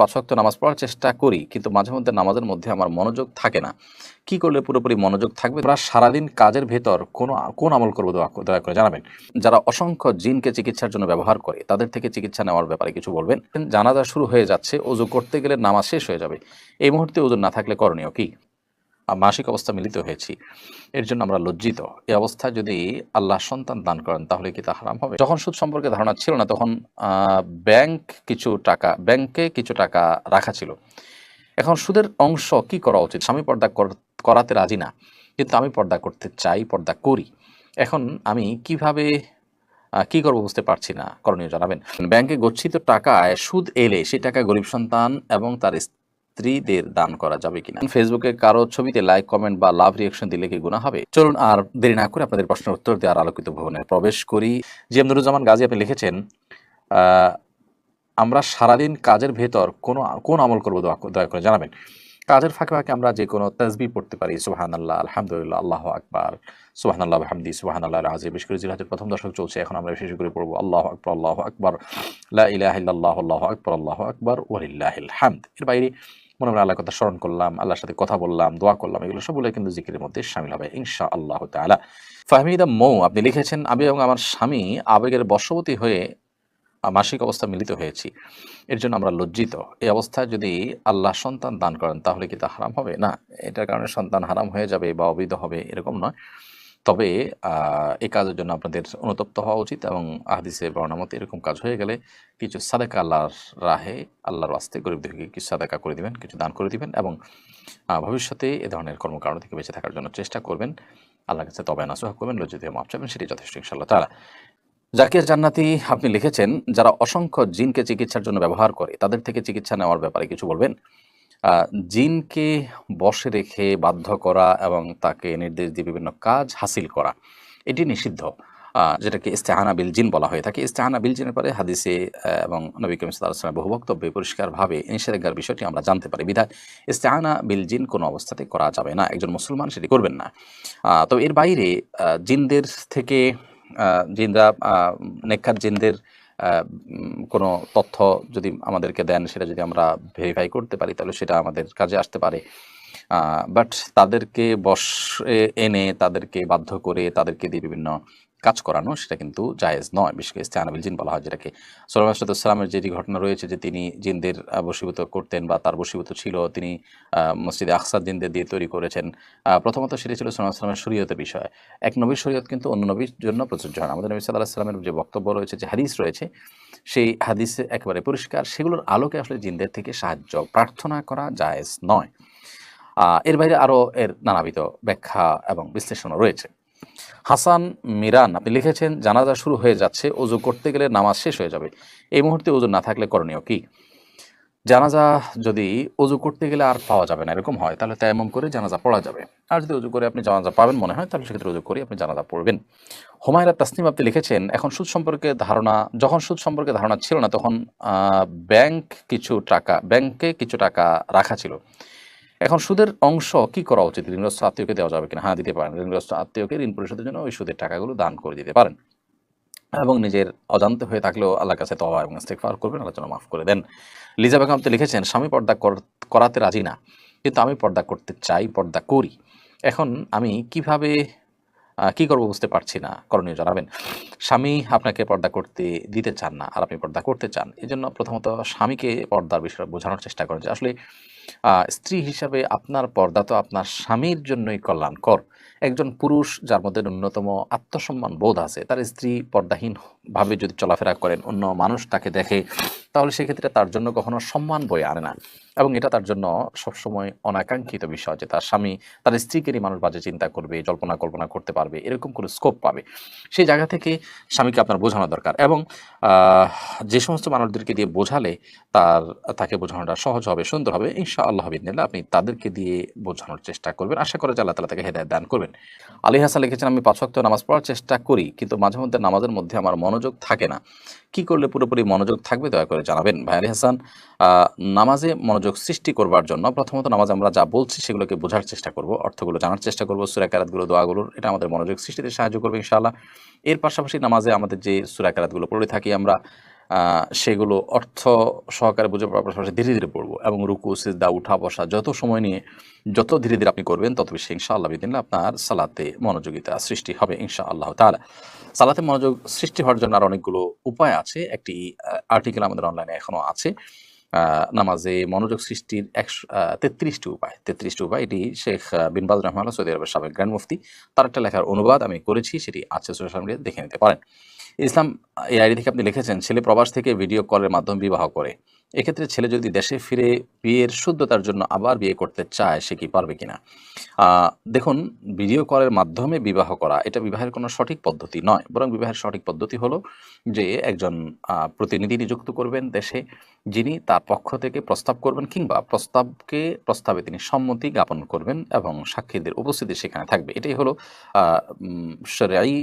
পাঁচ ওয়াক্ত নামাজ পড়ার চেষ্টা করি, কিন্তু মাঝে মধ্যে নামাজের মধ্যে আমার মনোযোগ থাকে না। কি করলে পুরোপুরি মনোযোগ থাকবে? আমরা সারাদিন কাজের ভেতর কোন কোন আমল করব দয়া করে জানাবেন। যারা অসংখ্য জিনকে চিকিৎসার জন্য ব্যবহার করে, তাদের থেকে চিকিৎসা নেওয়ার ব্যাপারে কিছু বলবেন? জানাজা শুরু হয়ে যাচ্ছে ওজু করতে গেলে নামাজ শেষ হয়ে যাবে। এই মুহূর্তে ওজন না থাকলে করণীয় কি? মাসিক অবস্থা মিলিত হয়েছি। এর জন্য আমরা লজ্জিত। এই অবস্থায় যদি আল্লাহ সন্তান দান করেন, তাহলে কি তা হারাম হবে? যখন সুদ সম্পর্কে ধারণা ছিল না, তখন ব্যাংক কিছু টাকা, ব্যাংকে কিছু টাকা রাখা ছিল। এখন সুদের অংশ কি করা উচিত? স্বামী পর্দা কর- করাতে রাজি না। কিন্তু আমি পর্দা করতে চাই, পর্দা করি। এখন আমি কীভাবে কি করব বুঝতে পারছি না। করণীয় জানাবেন। ব্যাংকে গচ্ছিত টাকায় সুদ এলে সেই টাকা গরিব সন্তান এবং তার স্ত্রীদের দান করা যাবে কিনা? ফেসবুকে কারও ছবিতে লাইক কমেন্ট বা লাভ রিয়েকশন দিলে কি গুণা হবে? চলুন আর দেরি না করে আপনাদের প্রশ্নের উত্তর দেওয়ার আলোকিত ভবনে প্রবেশ করি। জি, আব্দুরুজ্জামান গাজী, আপনি লিখেছেন আমরা সারাদিন কাজের ভেতর কোন কোন আমল করব দয়া করে জানাবেন। কাজের ফাঁকে ফাঁকে আমরা যে কোনো তসবি পড়তে পারি সুবাহান আল্লাহ আলহামদুলিল্লাহ, আল্লাহ আকবার সুবাহান আল্লাহ হামদি সুবাহান আল্লাহ রাজি বিশেষ করে জিলহাজের প্রথম দশক চলছে, এখন আমরা বিশেষ করে পড়ব, আল্লাহ আকবর আল্লাহ আকবর, লা ইলাহা ইল্লাল্লাহ, আল্লাহ আকবর আল্লাহ আকবর, ওয়ালিল্লাহিল হামদ। এর বাইরে মনে মনে আল্লাহ কথা স্মরণ করলাম, আল্লাহর সাথে কথা বললাম, দোয়া করলাম, এগুলো সবগুলো কিন্তু জিকিরের মধ্যে শামিল হবে ইনশা আল্লাহ তাআলা। ফাহমিদা মৌ, আপনি লিখেছেন, আমি এবং আমার স্বামী আবেগের বশবতী হয়ে মাসিক অবস্থা মিলিত হয়েছি। এর জন্য আমরা লজ্জিত। এই অবস্থায় যদি আল্লাহ সন্তান দান করেন, তাহলে কি তা হারাম হবে? না, এটার কারণে সন্তান হারাম হয়ে যাবে বা অবৈধ হবে, এরকম নয়। তবে এই কাজের জন্য আপনাদের অনুতপ্ত হওয়া উচিত এবং আহদিসে বর্ণামতে এরকম কাজ হয়ে গেলে কিছু সাদাকা আল্লাহর রাহে, আল্লাহর আস্তে গরিবদেরকে কিছু সাদাকা করে দিবেন, কিছু দান করে দিবেন এবং ভবিষ্যতে এ ধরনের কর্মকাণ্ড থেকে বেঁচে থাকার জন্য চেষ্টা করবেন। আল্লাহর কাছে তবে নাসুহা করবেন, লজ্জিত মাপ চাবেন সেটি যথেষ্ট ইনশাল্লাহ তারা জাকির জান্নাতি আপনি লিখেছেন, যারা অসংখ্য জিনকে চিকিৎসার জন্য ব্যবহার করে, তাদের থেকে চিকিৎসা নেওয়ার ব্যাপারে কিছু বলবেন? জিনকে বশে রেখে বাধ্য করা এবং তাকে নির্দেশ দিয়ে বিভিন্ন কাজ হাসিল করা, এটি নিষিদ্ধ। যেটাকে ইস্তেহানা বিল জিন বলা হয়ে থাকে। ইস্তেহানা বিল জিনের পরে হাদিসে এবং নবী করিম বহু বক্তব্যে পরিষ্কারভাবে নিষেধাজ্ঞার বিষয়টি আমরা জানতে পারি। বিধায় ইস্তেহানা বিল জিন কোনো অবস্থাতে করা যাবে না, একজন মুসলমান সেটি করবেন না। তো এর বাইরে জিনদের থেকে জিনরা নেককার জিনদের কোনো তথ্য যদি আমাদেরকে দেন, সেটা যদি আমরা ভেরিফাই করতে পারি, তাহলে সেটা আমাদের কাজে আসতে পারে। বাট তাদেরকে বসে এনে তাদেরকে বাধ্য করে তাদেরকে দিয়ে বিভিন্ন কাজ করানো সেটা কিন্তু জায়েজ নয়। বিশেষ করে ইস্তেহানাবিল জিন বলা হয় যেটাকে সালামের যেটি ঘটনা রয়েছে যে তিনি জিনদের আহ, বশীভূত করতেন বা তার বশীভূত ছিল তিনি মসজিদে আকসাদ জিনদের দিয়ে তৈরি করেছেন। প্রথমত সেটি ছিল সালামের শরীয়তের বিষয়। এক নবীর শরীয়ত কিন্তু অন্য নবীর জন্য প্রযোজ্য হয় আমাদের নবী সাল্লাহ সাল্লামের যে বক্তব্য রয়েছে যে হাদিস রয়েছে সেই হাদিসে একেবারে পরিষ্কার। সেগুলোর আলোকে আসলে জিনদের থেকে সাহায্য প্রার্থনা করা জায়েজ নয়। এর বাইরে আরও এর নানাবিধ ব্যাখ্যা এবং বিশ্লেষণও রয়েছে। হাসান মিরান, আপনি লিখেছেন, জানাজা শুরু হয়ে যাচ্ছে অজু করতে গেলে নামাজ শেষ হয়ে যাবে। এই মুহূর্তে ওজু না থাকলে করণীয় কি? জানাজা যদি অজু করতে গেলে আর পাওয়া যাবে না, এরকম হয়, তাহলে তেমন করে জানাজা পড়া যাবে। আর যদি অজু করে আপনি জানাজা পাবেন মনে হয়, তাহলে সেক্ষেত্রে অজু করে আপনি জানাজা পড়বেন। হুমায়রা তাসনিম, আপনি লিখেছেন, এখন সুদ সম্পর্কে ধারণা, যখন সুদ সম্পর্কে ধারণা ছিল না, তখন ব্যাংক কিছু টাকা, ব্যাংকে কিছু টাকা রাখা ছিল। এখন সুদের অংশ কি করা উচিত? ঋণগ্রস্ত আত্মীয়কে দেওয়া যাবে কিনা? হ্যাঁ দিতে পারেন। ঋণগ্রস্ত আত্মীয়কে ঋণ পরিশোধের জন্য ওই সুদের টাকাগুলো দান করে দিতে পারেন। এবং নিজের অজান্তে হয়ে থাকলেও আল্লাহর কাছে তবা এবং ইস্তেকফার করবেন, আল্লাহ যেন মাফ করে দেন। লিজা বেগম তো লিখেছেন, স্বামী পর্দা কর- করাতে রাজি না, কিন্তু আমি পর্দা করতে চাই, পর্দা করি। এখন আমি কীভাবে কি করব বুঝতে পারছি না। করণীয় জানাবেন, স্বামী আপনাকে পর্দা করতে দিতে চান না, আর আপনি পর্দা করতে চান এই জন্য প্রথমত স্বামীকে পর্দার বিষয়ে বোঝানোর চেষ্টা করেন যে, আসলে স্ত্রী হিসাবে আপনার পর্দা তো আপনার স্বামীর জন্যই কল্যাণকর। একজন পুরুষ যার মধ্যে ন্যূনতম আত্মসম্মান বোধ আছে, তার স্ত্রী পর্দাহীনভাবে যদি চলাফেরা করেন, অন্য মানুষ তাকে দেখে, তাহলে সেক্ষেত্রে তার জন্য কখনো সম্মান বয়ে আনে না। এবং এটা তার জন্য সবসময় অনাকাঙ্ক্ষিত বিষয় যে তার স্বামী, তার স্ত্রীকেরই মানুষ বাজে চিন্তা করবে, জল্পনা কল্পনা করতে পারবে, এরকম কোনো স্কোপ পাবে। সেই জায়গা থেকে স্বামীকে আপনার বোঝানো দরকার এবং যে সমস্ত মানুষদেরকে দিয়ে বোঝালে তার, তাকে বোঝানোটা সহজ হবে, সুন্দর হবে ইনশা আল্লাহ বিদিনিল্লাহ আপনি তাদেরকে দিয়ে বোঝানোর চেষ্টা করবেন। আশা করে আল্লাহ তালা তাকে হেদায়ত দান করবেন। আলী হাসান লিখেছেন, আমি পাঁচ ওয়াক্ত নামাজ পড়ার চেষ্টা করি, কিন্তু মাঝে মধ্যে নামাজের মধ্যে আমার মনোযোগ থাকে না। কি করলে পুরোপুরি মনোযোগ থাকবে দয়া করে জানাবেন। ভাই আলী হাসান নামাজে মনোযোগ সৃষ্টি করবার জন্য প্রথমত নামাজ আমরা যা বলছি সেগুলোকে বোঝার চেষ্টা করব, অর্থগুলো জানার চেষ্টা করব সুরাকারাতগুলো দোয়াগুলোর, এটা আমাদের মনোযোগ সৃষ্টিতে সাহায্য করবে ইনশাআল্লাহ। এর পাশাপাশি নামাজে আমাদের যে সুরাকারাতগুলো পড়ে থাকি আমরা সেগুলো অর্থ সহকারে বুঝে পড়ার পাশাপাশি ধীরে ধীরে পড়ব এবং রুকু, সিজদা, উঠা, বসা যত সময় নিয়ে, যত ধীরে ধীরে আপনি করবেন, তত বেশি ইনশাআল্লাহ বিদিন আপনার সালাতে মনোযোগিতা সৃষ্টি হবে ইনশা আল্লাহ তাআলা। সালাতে মনোযোগ সৃষ্টি হওয়ার জন্য আর অনেকগুলো উপায় আছে, একটি আর্টিকেল আমাদের অনলাইনে এখনও আছে। নামাজে মনোযোগ সৃষ্টির একশো তেত্রিশটি উপায়। তেত্রিশটি উপায়, এটি শেখ বিনবাজ রহমান সৌদি আরবের সাবেক গ্র্যান্ড মুফতি। তার একটা লেখার অনুবাদ আমি করেছি, সেটি আছে সোশ্যাল মিডিয়া দেখে নিতে পারেন। ইসলাম এই আইডি থেকে আপনি লিখেছেন, ছেলে প্রবাস থেকে ভিডিও কলের মাধ্যমে বিবাহ করে। এক্ষেত্রে ছেলে যদি দেশে ফিরে বিয়ের শুদ্ধতার জন্য আবার বিয়ে করতে চায়, সে কি পারবে কিনা? দেখুন ভিডিও কলের মাধ্যমে বিবাহ করা, এটা বিবাহের কোনো সঠিক পদ্ধতি নয়। বরং বিবাহের সঠিক পদ্ধতি হলো যে, একজন প্রতিনিধি নিযুক্ত করবেন দেশে, যিনি তার পক্ষ থেকে প্রস্তাব করবেন কিংবা প্রস্তাবকে, প্রস্তাবে তিনি সম্মতি জ্ঞাপন করবেন এবং সাক্ষীদের উপস্থিতি সেখানে থাকবে। এটাই হলো সরাই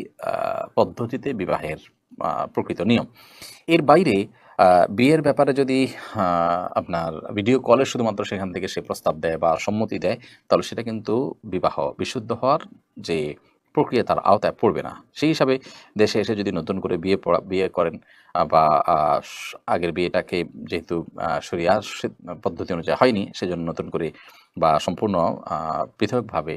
পদ্ধতিতে বিবাহের প্রকৃত নিয়ম। এর বাইরে বিয়ের ব্যাপারে যদি আপনার ভিডিও কলে শুধুমাত্র সেখান থেকে সে প্রস্তাব দেয় বা সম্মতি দেয়, তাহলে সেটা কিন্তু বিবাহ, বিশুদ্ধ হওয়ার যে প্রক্রিয়া তার আওতায় পড়বে না। সেই হিসাবে দেশে এসে যদি নতুন করে বিয়ে পড়া, বিয়ে করেন বা আগের বিয়েটাকে যেহেতু সরিয়া পদ্ধতি অনুযায়ী হয়নি, সেজন্য নতুন করে বা সম্পূর্ণ পৃথকভাবে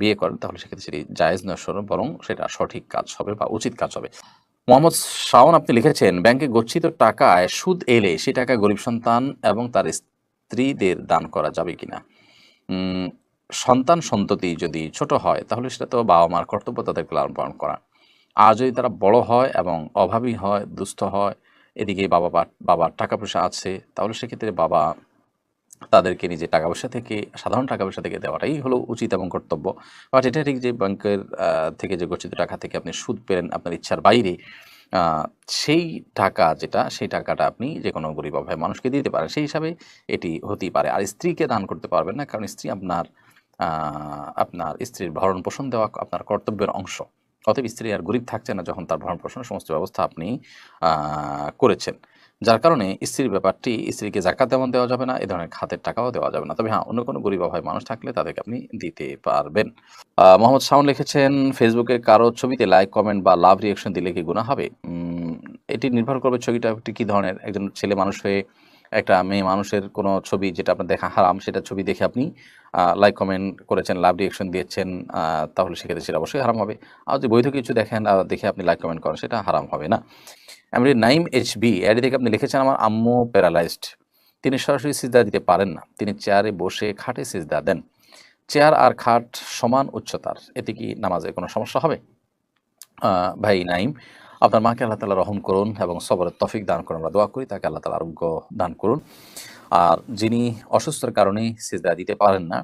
বিয়ে করেন, তাহলে সেক্ষেত্রে সেটি জায়েজ নয় বরং সেটা সঠিক কাজ হবে বা উচিত কাজ হবে। মোহাম্মদ শাওন, আপনি লিখেছেন, ব্যাংকে গচ্ছিত টাকায় সুদ এলে সে টাকা গরিব সন্তান এবং তার স্ত্রীদের দান করা যাবে কিনা? সন্তান সন্ততি যদি ছোট হয়, তাহলে সেটা তো বাবা মার কর্তব্য তাদেরকে লালন পালন করা। আর যদি তারা বড় হয় এবং অভাবী হয়, দুস্থ হয়, এদিকে বাবা বাবার টাকা পয়সা আছে, তাহলে সেক্ষেত্রে বাবা তাদেরকে নিজে টাকা পয়সা থেকে, সাধারণ টাকা পয়সা থেকে দেওয়াটাই হলো উচিত এবং কর্তব্য। বাট এটা ঠিক যে ব্যাংকের থেকে যে গচ্ছিত টাকা থেকে আপনি সুদ পেলেন আপনার ইচ্ছার বাইরে সেই টাকা যেটা, সেই টাকাটা আপনি যে কোনো গরিব অভাবে মানুষকে দিতে পারেন। সেই হিসাবে এটি হতেই পারে। আর স্ত্রীকে দান করতে পারবেন না, কারণ স্ত্রী আপনার আপনার স্ত্রীর ভরণ পোষণ দেওয়া আপনার কর্তব্যের অংশ। অতএব স্ত্রী আর গরিব থাকছে না যখন তার ভরণ পোষণের সমস্ত ব্যবস্থা আপনি করেছেন। যার কারণে স্ত্রীর ব্যাপারটি স্ত্রীকে জাকাত তেমন দেওয়া যাবে না, এ ধরনের খাতের টাকাও দেওয়া যাবে না। তবে হ্যাঁ অন্য কোনো গরিব অভাব মানুষ থাকলে তাদেরকে আপনি দিতে পারবেন। মোহাম্মদ শাওন লিখেছেন, ফেসবুকে কারও ছবিতে লাইক, কমেন্ট বা লাভ রিয়েকশন দিলে কি গুণা হবে? এটি নির্ভর করবে ছবিটা একটি কী ধরনের, একজন ছেলে মানুষ হয়ে একটা মেয়ে মানুষের কোনো ছবি যেটা আপনার দেখা হারাম, সেটা ছবি দেখে আপনি লাইক, কমেন্ট করেছেন, লাভ রিয়েকশন দিয়েছেন তাহলে সেক্ষেত্রে সেটা অবশ্যই হারাম হবে। আর যদি বৈধ কিছু দেখেন দেখে আপনি লাইক, কমেন্ট করেন, সেটা হারাম হবে না। এমনি নাইম এইচ বি অ্যাডি থেকে আপনি লিখেছেন আমার আম্মু প্যারালাইজড। তিনি সরাসরি সিজদা দিতে পারেন না। তিনি চেয়ারে বসে খাটে সিজদা দেন। চেয়ার আর খাট সমান উচ্চতার। এতে কি নামাজে কোনো সমস্যা হবে? ভাই নাইম আপনার মাকে আল্লাহ তালা রহম করুন এবং সবরের তফিক দান করুন। আমরা দোয়া করি, তাকে আল্লাহ তালা আরোগ্য দান করুন। আর যিনি অসুস্থর কারণে সিজদা দিতে পারেন না,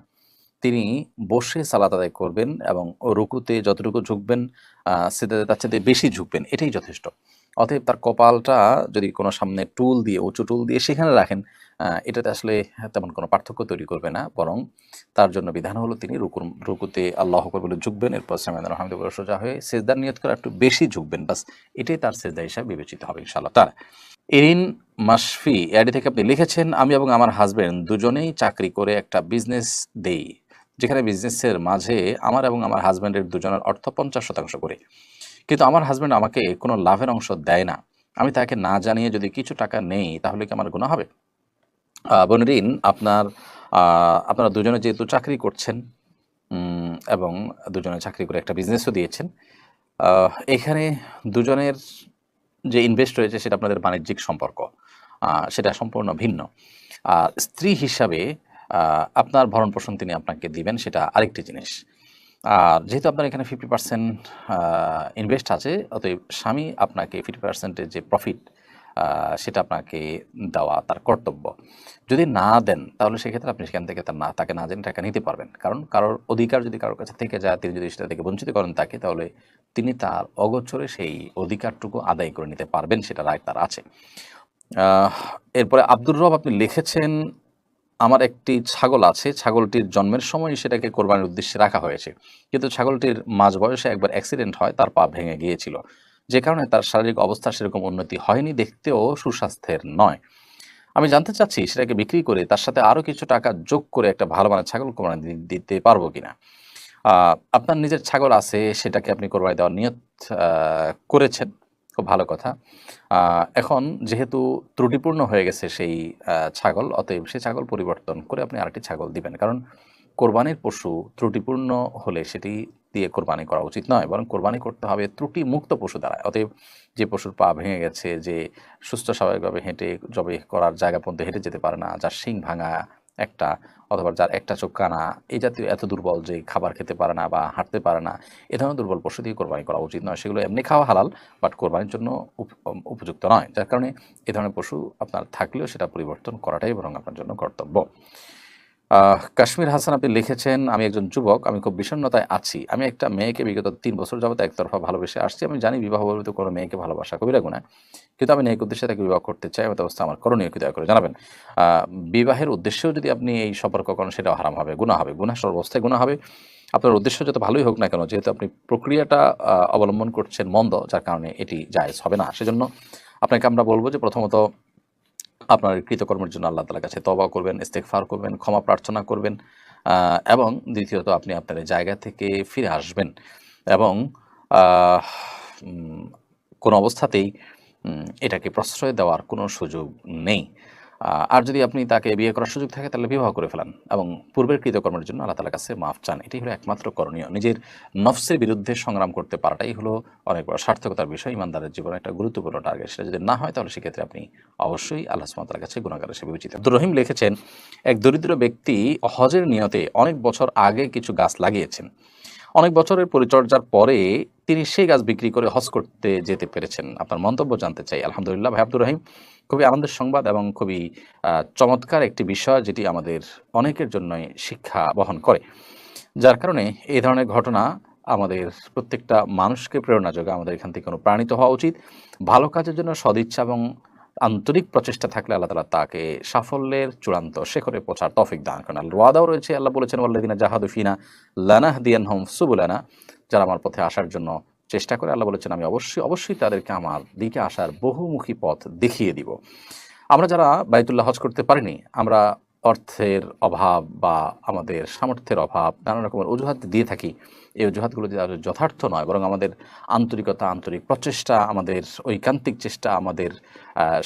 তিনি বসে সালাত আদায় করবেন এবং রুকুতে যতটুকু ঝুঁকবেন সিজদাতে তার চাইতে বেশি ঝুঁকবেন। এটাই যথেষ্ট। অতএব তার কপালটা যদি কোনো সামনে টুল দিয়ে, উঁচু টুল দিয়ে সেখানে রাখেন এটাতে আসলে তেমন কোনো পার্থক্য তৈরি করবে না। বরং তার জন্য বিধান হলো তিনি রুকুর, রুকুতে আল্লাহ আকবর বলে ঝুঁকবেন, এরপর সামিয়ান রহমদ বলে সোজা হয়ে সেজদার নিয়ত করে একটু বেশি ঝুঁকবেন। বাস এটাই তার সেজদা হিসাবে বিবেচিত হবে ইনশাআল্লাহ তার এরিন মাসফি অ্যাডি থেকে আপনি লিখেছেন, আমি এবং আমার হাজব্যান্ড দুজনেই চাকরি করে একটা বিজনেস দেই, যেখানে বিজনেসের মাঝে আমার এবং আমার হাজব্যান্ডের দুজনের অর্থ পঞ্চাশ শতাংশ করে। কিন্তু আমার হাজব্যান্ড আমাকে কোনো লাভের অংশ দেয় না। আমি তাকে না জানিয়ে যদি কিছু টাকা নেই, তাহলে কি আমার গুণা হবে? বনরিন, আপনার আপনারা দুজনে যেহেতু চাকরি করছেন এবং দুজনে চাকরি করে একটা বিজনেসও দিয়েছেন এখানে দুজনের যে ইনভেস্ট রয়েছে সেটা আপনাদের বাণিজ্যিক সম্পর্ক সেটা সম্পূর্ণ ভিন্ন। আর স্ত্রী হিসাবে আপনার ভরণ পোষণ তিনি আপনাকে দিবেন, সেটা আরেকটি জিনিস। আর যেহেতু আপনার এখানে ফিফটি পার্সেন্ট ইনভেস্ট আছে, অতএব স্বামী আপনাকে ফিফটি পার্সেন্টের যে প্রফিট সেটা আপনাকে দেওয়া তার কর্তব্য। যদি না দেন, তাহলে সেক্ষেত্রে আপনি সেখান থেকে তার না, তাকে না জেনে টাকা নিতে পারবেন। কারণ কারোর অধিকার যদি কারোর কাছে থেকে যায়, তিনি যদি সেটা থেকে বঞ্চিত করেন তাকে, তাহলে তিনি তার অগোচরে সেই অধিকারটুকু আদায় করে নিতে পারবেন, সেটা রায় তার আছে। এরপরে আব্দুর রব আপনি লিখেছেন আমার একটি ছাগল আছে, ছাগলটির জন্মের সময় সেটাকে কোরবানির উদ্দেশ্যে রাখা হয়েছে। কিন্তু ছাগলটির মাঝ বয়সে একবার অ্যাক্সিডেন্ট হয়, তার পা ভেঙে গিয়েছিল। যে কারণে তার শারীরিক অবস্থা সেরকম উন্নতি হয়নি, দেখতেও সুস্বাস্থ্যের নয়। আমি জানতে চাচ্ছি, সেটাকে বিক্রি করে তার সাথে আরও কিছু টাকা যোগ করে একটা ভালো মানের ছাগল কোরবানি দিতে পারব কিনা? আপনার নিজের ছাগল আছে, সেটাকে আপনি কোরবানি দেওয়ার নিয়ত করেছেন। খুব ভালো কথা। এখন যেহেতু ত্রুটিপূর্ণ হয়ে গেছে সেই ছাগল, অতএব সেই ছাগল পরিবর্তন করে আপনি আরেকটি ছাগল দিবেন। কারণ কোরবানির পশু ত্রুটিপূর্ণ হলে সেটি দিয়ে কোরবানি করা উচিত নয়, বরং কোরবানি করতে হবে ত্রুটি মুক্ত পশু দ্বারা। অতএব যে পশুর পা ভেঙে গেছে, যে সুস্থ স্বাভাবিকভাবে হেঁটে, জবে করার জায়গা পর্যন্ত হেঁটে যেতে পারে না, যার শিং ভাঙা একটা, অথবা যার একটা চোখ কানা, এই জাতীয় এত দুর্বল যে খাবার খেতে পারে না বা হাঁটতে পারে না, এ ধরনের দুর্বল পশু দিয়ে কোরবানি করা উচিত নয়। সেগুলো এমনি খাওয়া হালাল, বাট কোরবানির জন্য উপ- উপযুক্ত নয়। যার কারণে এ ধরনের পশু আপনার থাকলেও সেটা পরিবর্তন করাটাই বরং আপনার জন্য কর্তব্য। কাশ্মীর হাসান আপনি লিখেছেন, আমি একজন যুবক, আমি খুব বিষণ্ণতায় আছি। আমি একটা মেয়েকে বিগত তিন বছর যাবত একতরফা ভালোবেসে আসছি। আমি জানি বিবাহ বলতে কোনো মেয়েকে ভালোবাসা কবিরা গুণা। কিন্তু আমি নেক উদ্দেশ্যে তাকে বিবাহ করতে চাই এমত অবস্থা আমার করণীয় দয়া করে জানাবেন। বিবাহের উদ্দেশ্যেও যদি আপনি এই সম্পর্ক করেন, সেটাও হারাম হবে গুণা হবে। গুণা সর্বাবস্থায় গুণা হবে। আপনার উদ্দেশ্য যত ভালোই হোক না কেন, যেহেতু আপনি প্রক্রিয়াটা অবলম্বন করছেন মন্দ, যার কারণে এটি জায়জ হবে না। সেজন্য আপনাকে আমরা বলব যে প্রথমত আপনার কৃতকর্মের জন্য আল্লাহ তালার কাছে তবা করবেন ইস্তেকফার করবেন, ক্ষমা প্রার্থনা করবেন এবং দ্বিতীয়ত আপনি আপনার জায়গা থেকে ফিরে আসবেন এবং কোন অবস্থাতেই এটাকে প্রশ্রয় দেওয়ার কোনো সুযোগ নেই। আর যদি আপনি তাকে বিয়ে করার সুযোগ থাকে, তাহলে বিবাহ করে ফেলান এবং পূর্বের কৃতকর্মের জন্য আল্লাহ তালার কাছে মাফ চান। এটাই হলো একমাত্র করণীয়। নিজের নফসের বিরুদ্ধে সংগ্রাম করতে পারাটাই হলো অনেক বড় সার্থকতার বিষয়। ইমানদারের জীবনে একটা গুরুত্বপূর্ণ টার্গেট সেটা যদি না হয়, তাহলে সেক্ষেত্রে আপনি অবশ্যই আল্লাহ সুমাতার কাছে গুণাগার হিসেবে বিবেচিত। আব্দুর রহিম লিখেছেন, এক দরিদ্র ব্যক্তি হজের নিয়তে অনেক বছর আগে কিছু গাছ লাগিয়েছেন। অনেক বছরের পরিচর্যার পরে তিনি সেই গাছ বিক্রি করে হজ করতে যেতে পেরেছেন। আপনার মন্তব্য জানতে চাই। আলহামদুলিল্লাহ ভাই আব্দুর রহিম, খুবই আনন্দের সংবাদ এবং খুবই চমৎকার একটি বিষয় যেটি আমাদের অনেকের জন্যই শিক্ষা বহন করে। যার কারণে এই ধরনের ঘটনা আমাদের প্রত্যেকটা মানুষকে প্রেরণা যোগায়। আমাদের এখান থেকে অনুপ্রাণিত হওয়া উচিত। ভালো কাজের জন্য সদিচ্ছা এবং আন্তরিক প্রচেষ্টা থাকলে আল্লাহ তালা তাকে সাফল্যের চূড়ান্ত শেখরে পৌঁছার তফিক দান করেন। আল্লাহ রোয়াদাও রয়েছে, আল্লাহ বলেছেন আল্লাদিনা জাহাদুফিনা লানাহ দিয়ান হোম সুবুলানা। যারা আমার পথে আসার জন্য চেষ্টা করে, আল্লাহ বলেছেন, আমি অবশ্যই অবশ্যই তাদেরকে আমার দিকে আসার বহুমুখী পথ দেখিয়ে দিব। আমরা যারা বাইতুল্লাহ হজ করতে পারিনি, আমরা অর্থের অভাব বা আমাদের সামর্থ্যের অভাব, নানা রকমের অজুহাত দিয়ে থাকি। এই অজুহাতগুলো আসলে যথার্থ নয়, বরং আমাদের আন্তরিকতা, আন্তরিক প্রচেষ্টা, আমাদের ঐকান্তিক চেষ্টা, আমাদের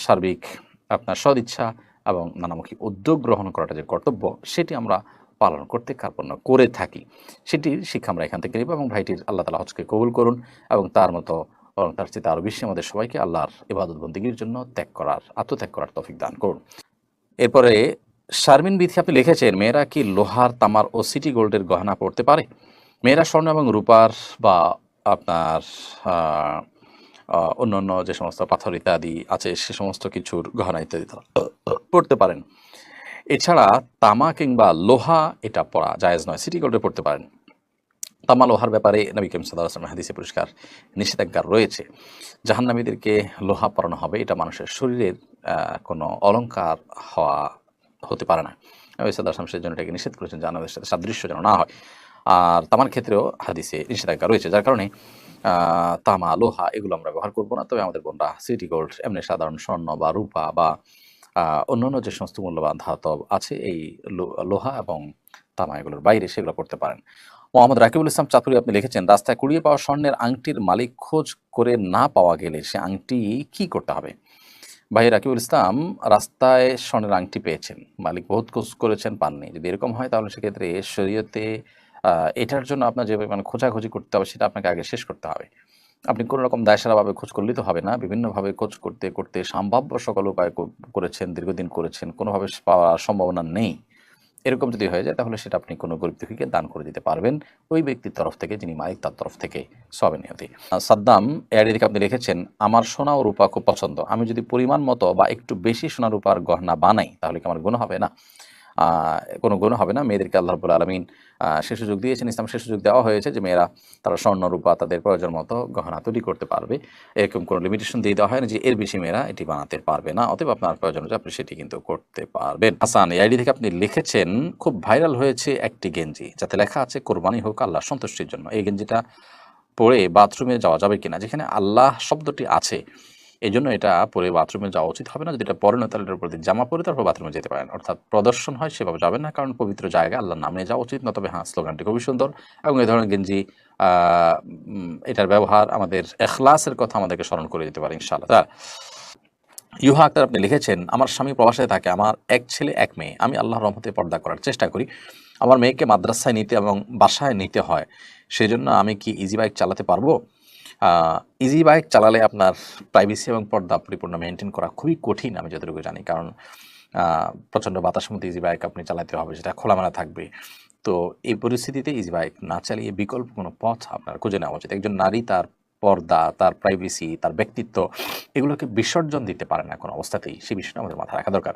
সার্বিক আপনার সদিচ্ছা এবং নানামুখী উদ্যোগ গ্রহণ করাটা যে কর্তব্য, সেটি আমরা পালন করতে কার্পণ্য করে থাকি। সেটির শিক্ষা আমরা এখান থেকে নিব এবং ভাইটির আল্লাহ তালা হজকে কবুল করুন এবং তার মতো এবং তার চেয়ে আরও বেশি আমাদের সবাইকে আল্লাহর ইবাদত বন্দীগীর জন্য ত্যাগ করার, আত্মত্যাগ করার তফিক দান করুন। এরপরে শারমিন বিথি আপনি লিখেছেন মেয়েরা কি লোহার তামার ও সিটি গোল্ডের গহনা পড়তে পারে? মেয়েরা স্বর্ণ এবং রূপার বা আপনার আহ, অন্যান্য যে সমস্ত পাথর ইত্যাদি আছে সে সমস্ত কিছুর গহনা ইত্যাদি তারা পড়তে পারেন। এছাড়া তামা কিংবা লোহা এটা পড়া জায়েজ নয় সিটি গোল্ডে পড়তে পারেন। তামা লোহার ব্যাপারে নবী কেম সাদা আসলাম হাদিসে পরিষ্কার নিষেধাজ্ঞা রয়েছে। জাহান্নামীদেরকে লোহা পরানো হবে এটা মানুষের শরীরের কোনো অলঙ্কার হওয়া হতে পারে না। নবী সাদা আসলাম সেই জন্য এটাকে নিষেধ করেছেন জাহান্নামের সাথে সাদৃশ্য যেন না হয়। আর তামার ক্ষেত্রেও হাদিসে নিষেধাজ্ঞা রয়েছে, যার কারণে তামা, লোহা এগুলো আমরা ব্যবহার করব না। তবে আমাদের বোনরা সিটি গোল্ড, এমনি সাধারণ স্বর্ণ বা রূপা বা অন্যান্য যে সমস্ত মূল্যবান ধাতব আছে, এই লোহা এবং তামা এগুলোর বাইরে সেগুলো করতে পারেন। মোহাম্মদ রাকিবুল ইসলাম চাতুরি আপনি লিখেছেন, রাস্তায় কুড়িয়ে পাওয়া স্বর্ণের আংটির মালিক খোঁজ করে না পাওয়া গেলে সে আংটি কি করতে হবে? ভাই রাকিবুল ইসলাম রাস্তায় স্বর্ণের আংটি পেয়েছেন। মালিক বহুত খোঁজ করেছেন, পাননি। যদি এরকম হয় তাহলে সেক্ষেত্রে শরীয়তে এটার জন্য আপনার যে মানে খোঁজাখুঁজি করতে হবে সেটা আপনাকে আগে শেষ করতে হবে। আপনি কোনো রকম দায়সারাভাবে খোঁজ করলেই তো হবে না। বিভিন্নভাবে খোঁজ করতে করতে সম্ভাব্য সকল উপায় করেছেন, দীর্ঘদিন করেছেন, কোনোভাবে পাওয়ার সম্ভাবনা নেই। এরকম যদি হয়ে যায়, তাহলে সেটা আপনি কোনো গরিব দুঃখীকে দান করে দিতে পারবেন। ওই ব্যক্তির তরফ থেকে, যিনি মালিক তার তরফ থেকে সবে নিয়তি। সাদ্দাম, এর দিকে আপনি লিখেছেন, আমার সোনা ও রূপা খুব পছন্দ। আমি যদি পরিমাণ মতো বা একটু বেশি সোনা রূপার গহনা বানাই, তাহলে কি আমার গুণ হবে না? কোনো গুণ হবে না। মেয়েদেরকে আল্লাহ রবুল আলমিন সে সুযোগ দিয়েছেন, ইসলাম সে সুযোগ দেওয়া হয়েছে যে মেয়েরা তারা স্বর্ণ রূপা তাদের প্রয়োজন মতো গহনা তৈরি করতে পারবে। এরকম কোনো লিমিটেশন দিয়ে দেওয়া হয় না যে এর বেশি মেয়েরা এটি বানাতে পারবে না, অতএব আপনার প্রয়োজন হচ্ছে আপনি সেটি কিন্তু করতে পারবেন। হাসান, এই আইডি থেকে আপনি লিখেছেন, খুব ভাইরাল হয়েছে একটি গেঞ্জি, যাতে লেখা আছে, কোরবানি হোক আল্লাহ সন্তুষ্টির জন্য। এই গেঞ্জিটা পরে বাথরুমে যাওয়া যাবে কিনা, যেখানে আল্লাহ শব্দটি আছে এই জন্য এটা পরে বাথরুমে যাওয়া উচিত। হবে না, যদি এটা পরে না, তাহলে এটার উপর জামা পরে তারপর বাথরুমে যেতে পারেন। অর্থাৎ প্রদর্শন হয়, সেভাবে যাবেন না, কারণ পবিত্র জায়গা, আল্লাহর নামে যাওয়া উচিত না তবে হ্যাঁ স্লোগানটি খুবই সুন্দর। এবং এই ধরনের গেঞ্জি এটার ব্যবহার আমাদের এখলাসের কথা আমাদেরকে স্মরণ করে দিতে পারে, ইনশাআল্লাহ। তা ইউহা আক্তার আপনি লিখেছেন, আমার স্বামী প্রবাসে থাকে, আমার এক ছেলে, এক মেয়ে। আমি আল্লাহ রহমতে পর্দা করার চেষ্টা করি। আমার মেয়েকে মাদ্রাসায় নিতে এবং বাসায় নিতে হয়। সেই জন্য আমি কি ইজি বাইক চালাতে পারব? ইজি বাইক চালালে আপনার প্রাইভেসি এবং পর্দা পরিপূর্ণ মেনটেন করা খুবই কঠিন আমি যতটুকু জানি। কারণ প্রচণ্ড বাতাস মধ্যে ইজি বাইক আপনি চালাতে হবে, সেটা খোলামেলা থাকবে। তো এই পরিস্থিতিতে ইজি বাইক না চালিয়ে বিকল্প কোনো পথ আপনার খুঁজে নেওয়া উচিত। একজন নারী তার পর্দা, তার প্রাইভেসি তার ব্যক্তিত্ব, এগুলোকে বিসর্জন দিতে পারে না কোনো অবস্থাতেই। সেই বিষয়টা আমাদের মাথায় রাখা দরকার।